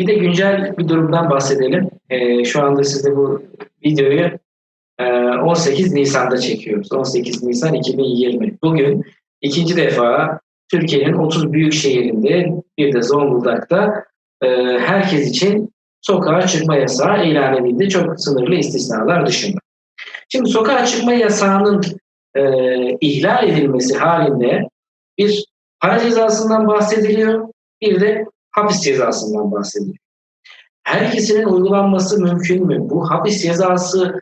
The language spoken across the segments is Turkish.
Bir de güncel bir durumdan bahsedelim. Ee, şu anda siz de bu videoyu e, 18 Nisan'da çekiyoruz. 18 Nisan 2020. Bugün ikinci defa Türkiye'nin 30 büyük şehrinde bir de Zonguldak'ta e, herkes için sokağa çıkma yasağı ilan edildi. Çok sınırlı istisnalar dışında. Şimdi sokağa çıkma yasağının e, ihlal edilmesi halinde bir para cezasından bahsediliyor, bir de hapis cezasından bahsediliyor. Her uygulanması mümkün mü? Bu hapis cezası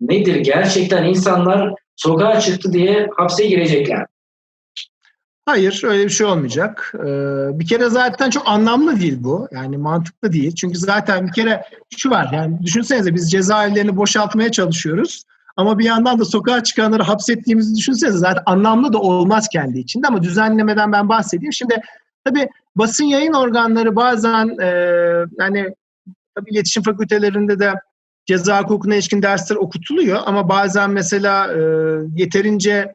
nedir? Gerçekten insanlar sokağa çıktı diye hapse girecekler. Hayır öyle bir şey olmayacak. Ee, bir kere zaten çok anlamlı değil bu. Yani mantıklı değil. Çünkü zaten bir kere şu var. Yani düşünsenize biz cezaevlerini boşaltmaya çalışıyoruz. Ama bir yandan da sokağa çıkanları hapsettiğimizi düşünsenize zaten anlamlı da olmaz kendi içinde ama düzenlemeden ben bahsedeyim. Şimdi tabii basın yayın organları bazen e, yani tabii iletişim fakültelerinde de ceza hukukuna ilişkin dersler okutuluyor ama bazen mesela e, yeterince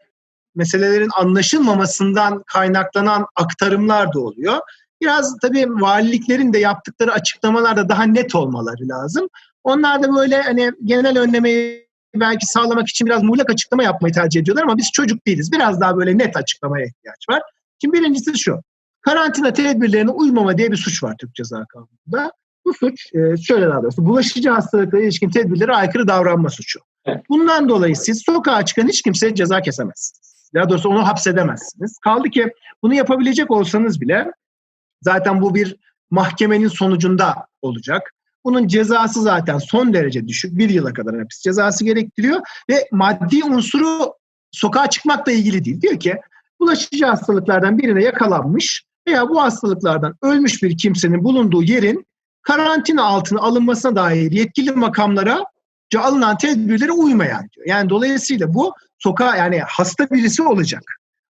meselelerin anlaşılmamasından kaynaklanan aktarımlar da oluyor. Biraz tabii valiliklerin de yaptıkları açıklamalarda daha net olmaları lazım. Onlar da böyle hani genel önlemeyi belki sağlamak için biraz muğlak açıklama yapmayı tercih ediyorlar ama biz çocuk değiliz. Biraz daha böyle net açıklamaya ihtiyaç var. Şimdi birincisi şu. Karantina tedbirlerine uymama diye bir suç var Türk Ceza Kanunu'nda. Bu suç e, şöyle daha doğrusu bulaşıcı hastalıklara ilişkin tedbirlere aykırı davranma suçu. Evet. Bundan dolayı siz sokağa çıkan hiç kimse ceza kesemezsiniz. Daha doğrusu onu hapsedemezsiniz. Kaldı ki bunu yapabilecek olsanız bile zaten bu bir mahkemenin sonucunda olacak. Bunun cezası zaten son derece düşük. Bir yıla kadar hapis cezası gerektiriyor. Ve maddi unsuru sokağa çıkmakla ilgili değil. Diyor ki bulaşıcı hastalıklardan birine yakalanmış veya bu hastalıklardan ölmüş bir kimsenin bulunduğu yerin karantina altına alınmasına dair yetkili makamlara alınan tedbirlere uymayan diyor. Yani dolayısıyla bu sokağa yani hasta birisi olacak.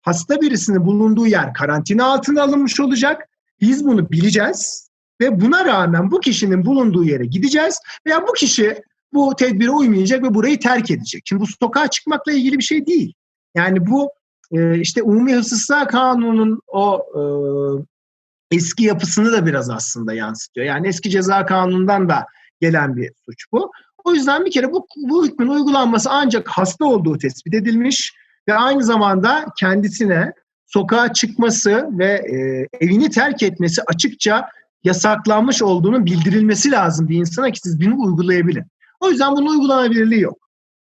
Hasta birisinin bulunduğu yer karantina altına alınmış olacak. Biz bunu bileceğiz ve buna rağmen bu kişinin bulunduğu yere gideceğiz veya bu kişi bu tedbire uymayacak ve burayı terk edecek. Şimdi bu sokağa çıkmakla ilgili bir şey değil. Yani bu e, işte Umumi Hıfzıslar Kanunu'nun o e, eski yapısını da biraz aslında yansıtıyor. Yani eski ceza kanunundan da gelen bir suç bu. O yüzden bir kere bu, bu hükmün uygulanması ancak hasta olduğu tespit edilmiş ve aynı zamanda kendisine sokağa çıkması ve e, evini terk etmesi açıkça yasaklanmış olduğunun bildirilmesi lazım bir insana ki siz bunu uygulayabilin. O yüzden bunun uygulanabilirliği yok.